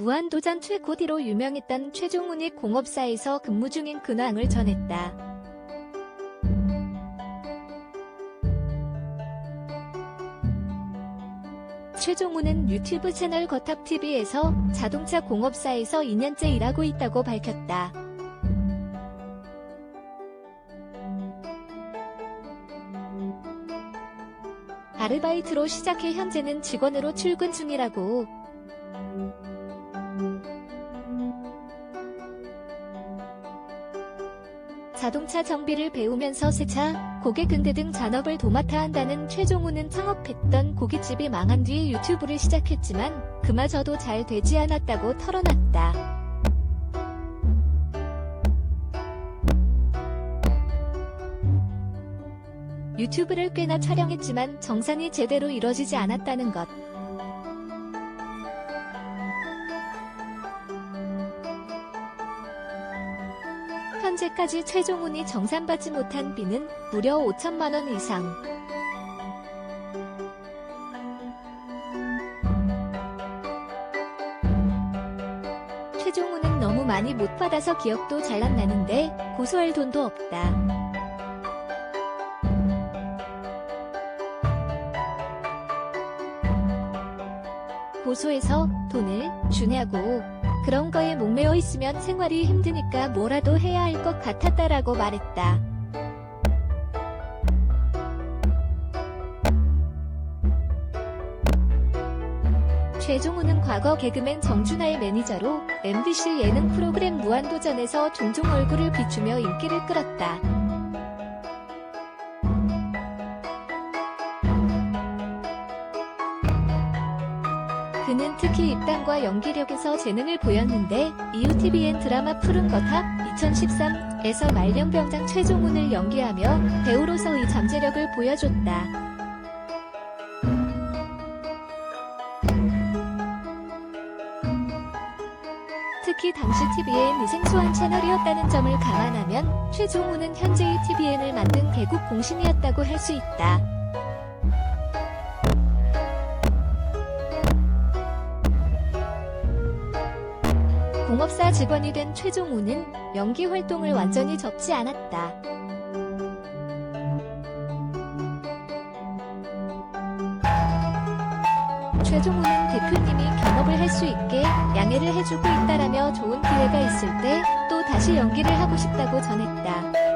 무한도전 최고디로 유명했던 최종훈이 공업사에서 근무 중인 근황을 전했다. 최종훈은 유튜브 채널 거탑TV에서 자동차 공업사에서 2년째 일하고 있다고 밝혔다. 아르바이트로 시작해 현재는 직원으로 출근 중이라고. 자동차 정비를 배우면서 세차, 고객 응대 등 잔업을 도맡아 한다는 최종훈은 창업했던 고깃집이 망한 뒤에 유튜브를 시작했지만 그마저도 잘 되지 않았다고 털어놨다. 유튜브를 꽤나 촬영했지만 정산이 제대로 이뤄지지 않았다는 것. 현재까지 최종훈이 정산받지 못한 비는 무려 5천만 원 이상. 최종훈은 너무 많이 못 받아서 기억도 잘안 나는데 고소할 돈도 없다. 고소해서 돈을 주냐고 그런 거에 목매어 있으면 생활이 힘드니까 뭐라도 해야 할 것 같았다라고 말했다. 최종훈은 과거 개그맨 정준하의 매니저로 MBC 예능 프로그램 무한도전에서 종종 얼굴을 비추며 인기를 끌었다. 그는 특히 입담과 연기력에서 재능을 보였는데 이후 TVN 드라마 푸른 거탑 2013에서 말년병장 최종훈을 연기하며 배우로서의 잠재력을 보여줬다. 특히 당시 TVN이 생소한 채널이었다는 점을 감안하면 최종훈은 현재의 TVN을 만든 개국 공신이었다고 할 수 있다. 공업사 직원이 된 최종우는 연기 활동을 완전히 접지 않았다. 최종우는 대표님이 겸업을 할 수 있게 양해를 해주고 있다라며 좋은 기회가 있을 때 또 다시 연기를 하고 싶다고 전했다.